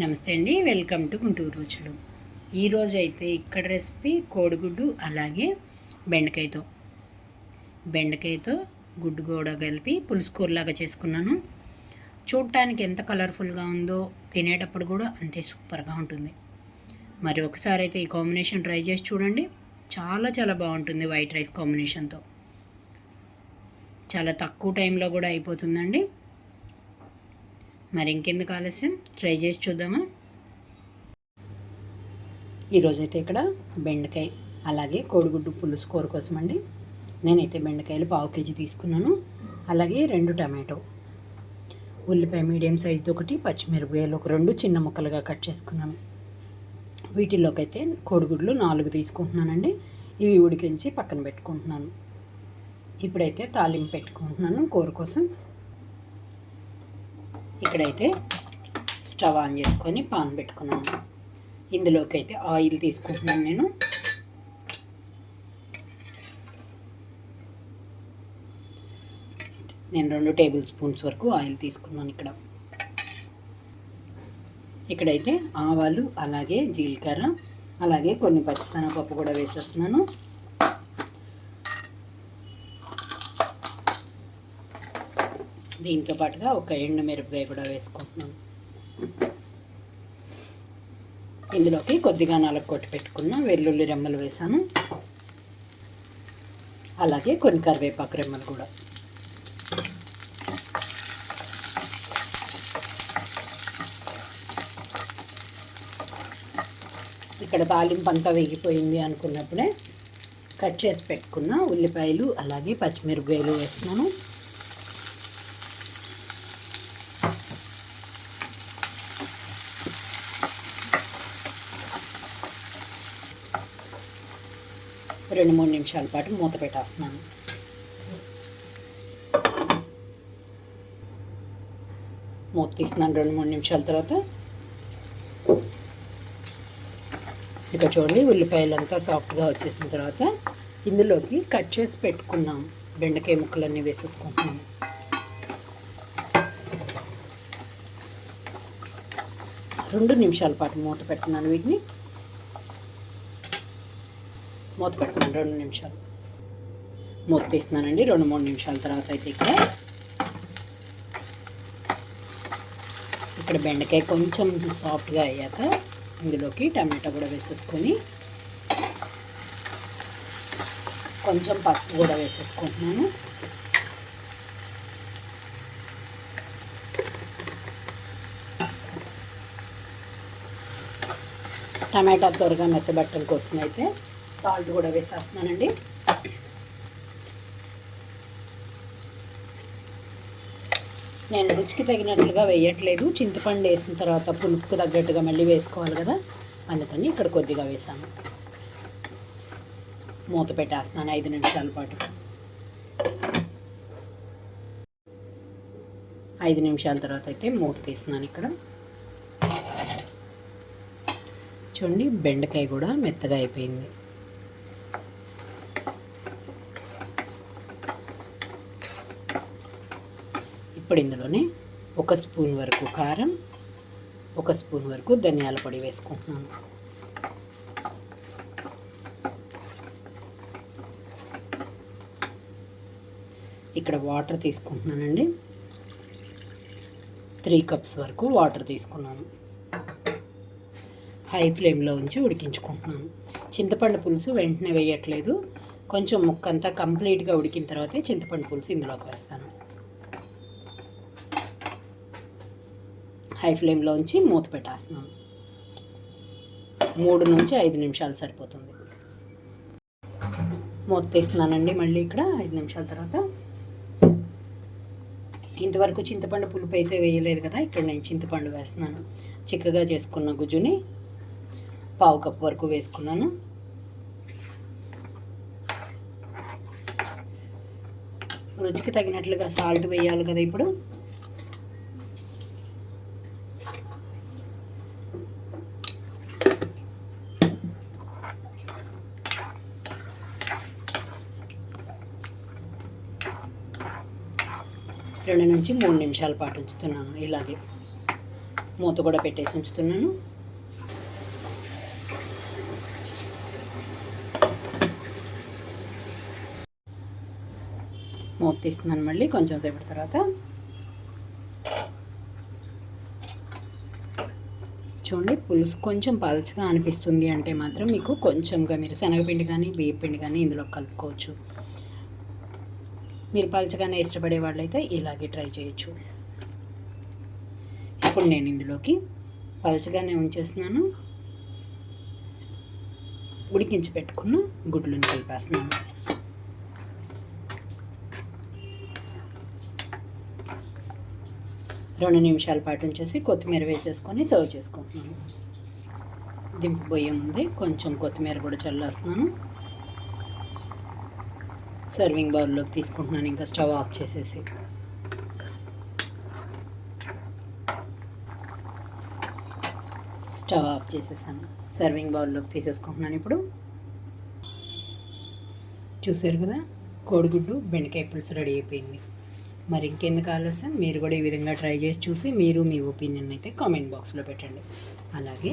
నమస్తే అండి welcome to Guntur రుచులు. ఈరోజు అయితే ఇక్కడ రెసిపీ కోడిగుడ్డు అలాగే బెండకాయతో. బెండకాయతో గుడ్డు కూడా కలిపి పులుసుకూరలాగా చేసుకున్నాను. చూడటానికి ఎంత కలర్ఫుల్గా ఉందో తినేటప్పుడు కూడా అంతే సూపర్గా ఉంటుంది. మరి ఒకసారి అయితే ఈ కాంబినేషన్ ట్రై చేసి చూడండి. చాలా చాలా బాగుంటుంది వైట్ రైస్ కాంబినేషన్తో. చాలా తక్కువ టైంలో కూడా అయిపోతుందండి. మరి ఇంకెందుకు ఆలస్యం? ట్రై చేసి చూద్దామా? ఈరోజైతే ఇక్కడ బెండకాయ అలాగే కోడిగుడ్డు పులుసు కూర కోసం అండి నేనైతే బెండకాయలు పావు కేజీ తీసుకున్నాను. అలాగే రెండు టమాటో. ఉల్లిపాయ మీడియం సైజు ఒకటి పచ్చిమిరపకాయలు ఒక రెండు చిన్న ముక్కలుగా కట్ చేసుకున్నాను. వీటిల్లోకైతే కోడిగుడ్లు నాలుగు తీసుకుంటున్నానండి. ఇవి ఉడికించి పక్కన పెట్టుకుంటున్నాను. ఇప్పుడైతే తాలింపు పెట్టుకుంటున్నాను కూర కోసం. ఇక్కడైతే స్టవ్ ఆన్ చేసుకొని పాన్ పెట్టుకున్నాను. ఇందులోకి అయితే ఆయిల్ తీసుకుంటున్నాను నేను. నేను రెండు టేబుల్ స్పూన్స్ వరకు ఆయిల్ తీసుకున్నాను ఇక్కడ. ఇక్కడైతే ఆవాలు అలాగే జీలకర్ర అలాగే కొన్ని పచ్చిశనగపప్పు కూడా వేసేస్తున్నాను. దీంతో పాటుగా ఒక ఎండు మిరపకాయ కూడా వేసుకుంటున్నాను. ఇందులోకి కొద్దిగా నాలుగు కొట్టి పెట్టుకున్న వెల్లుల్లి రెమ్మలు వేసాను. అలాగే కొన్ని కరివేపాకు రెమ్మలు కూడా. ఇక్కడ తాలింపు అంతా వేగిపోయింది అనుకున్నప్పుడే కట్ చేసి పెట్టుకున్న ఉల్లిపాయలు అలాగే పచ్చిమిరపకాయలు వేస్తున్నాను. రెండు మూడు నిమిషాల పాటు మూత పెట్టేస్తున్నాను. మూత తీస్తున్నాను రెండు మూడు నిమిషాల తర్వాత. ఇక చూడండి ఉల్లిపాయలు అంతా సాఫ్ట్గా వచ్చేసిన తర్వాత ఇందులోకి కట్ చేసి పెట్టుకున్నాం. బెండకాయ ముక్కలన్నీ వేసేసుకుంటున్నాము రెండు నిమిషాల పాటు మూత పెట్టున్నాను వీటిని. మూత పెట్టుకున్నాను రెండు నిమిషాలు. మూత తీస్తున్నానండి రెండు మూడు నిమిషాల తర్వాత అయితే ఇక్కడ ఇక్కడ బెండకాయ కొంచెం సాఫ్ట్గా అయ్యాక ఇందులోకి టమాటా కూడా వేసేసుకొని కొంచెం పసుపు కూడా వేసేసుకుంటున్నాను. టమాటా త్వరగా మెత్తబట్టల కోసం అయితే సాల్ట్ కూడా వేసేస్తున్నానండి. నేను రుచికి తగినట్లుగా వేయట్లేదు. చింతపండు వేసిన తర్వాత పులుపుకు తగ్గట్టుగా మళ్ళీ వేసుకోవాలి కదా. అందుకని ఇక్కడ కొద్దిగా వేసాను. మూత పెట్టేస్తున్నాను ఐదు నిమిషాల పాటు. ఐదు నిమిషాల తర్వాత అయితే మూత తీస్తున్నాను ఇక్కడ. చూడండి బెండకాయ కూడా మెత్తగా అయిపోయింది. ఇప్పుడు ఇందులోనే ఒక స్పూన్ వరకు కారం ఒక స్పూన్ వరకు ధనియాల పొడి వేసుకుంటున్నాను. ఇక్కడ వాటర్ తీసుకుంటున్నానండి. త్రీ కప్స్ వరకు వాటర్ తీసుకున్నాను. హై ఫ్లేమ్లో ఉంచి ఉడికించుకుంటున్నాను. చింతపండు పులుసు వెంటనే వేయట్లేదు. కొంచెం ముక్కంతా కంప్లీట్గా ఉడికిన తర్వాతే చింతపండు పులుసు ఇందులోకి వేస్తాను. హై ఫ్లేమ్లోంచి మూత పెట్టేస్తున్నాను మూడు నుంచి ఐదు నిమిషాలు సరిపోతుంది. మూత తీస్తున్నానండి మళ్ళీ ఇక్కడ ఐదు నిమిషాల తర్వాత. ఇంతవరకు చింతపండు పులుపు అయితే వేయలేదు కదా ఇక్కడ నేను చింతపండు వేస్తున్నాను. చిక్కగా చేసుకున్న గుజ్జుని పావు కప్పు వరకు వేసుకున్నాను. రుచికి తగినట్లుగా సాల్ట్ వేయాలి కదా ఇప్పుడు. రెండు నుంచి మూడు నిమిషాల పాటు ఉంచుతున్నాను ఇలాగే. మూత కూడా పెట్టేసి ఉంచుతున్నాను. మూత తీస్తున్నాను మళ్ళీ కొంచెం సేపటి తర్వాత. చూడండి పులుసు కొంచెం పలుచగా అనిపిస్తుంది అంటే మాత్రం మీకు కొంచెంగా మీరు శనగపిండి కానీ బియ్యపిండి కానీ ఇందులో కలుపుకోవచ్చు. మీరు పలచగానే ఇష్టపడే వాళ్ళైతే ఇలాగే ట్రై చేయొచ్చు. ఇప్పుడు నేను ఇందులోకి పలచగానే ఉంచేస్తున్నాను. ఉడికించి పెట్టుకున్న గుడ్లను కలిపేస్తున్నాను. రెండు నిమిషాల పాటు ఉంచేసి కొత్తిమీర వేసేసుకొని సర్వ్ చేసుకుంటున్నాను. దింపబోయే ముందే కొంచెం కొత్తిమీర కూడా చల్లేస్తున్నాను. సర్వింగ్ బౌల్లోకి తీసుకుంటున్నాను ఇంకా స్టవ్ ఆఫ్ చేసేసి. స్టవ్ ఆఫ్ చేసేసాను. సర్వింగ్ బౌల్లోకి తీసేసుకుంటున్నాను ఇప్పుడు. చూసారు కదా కోడిగుడ్డు బెండకాయ పులుసు రెడీ అయిపోయింది. మరి ఇంకెందుకు ఆలస్యం? మీరు కూడా ఈ విధంగా ట్రై చేసి చూసి మీరు మీ ఒపీనియన్ అయితే కామెంట్ బాక్స్లో పెట్టండి. అలాగే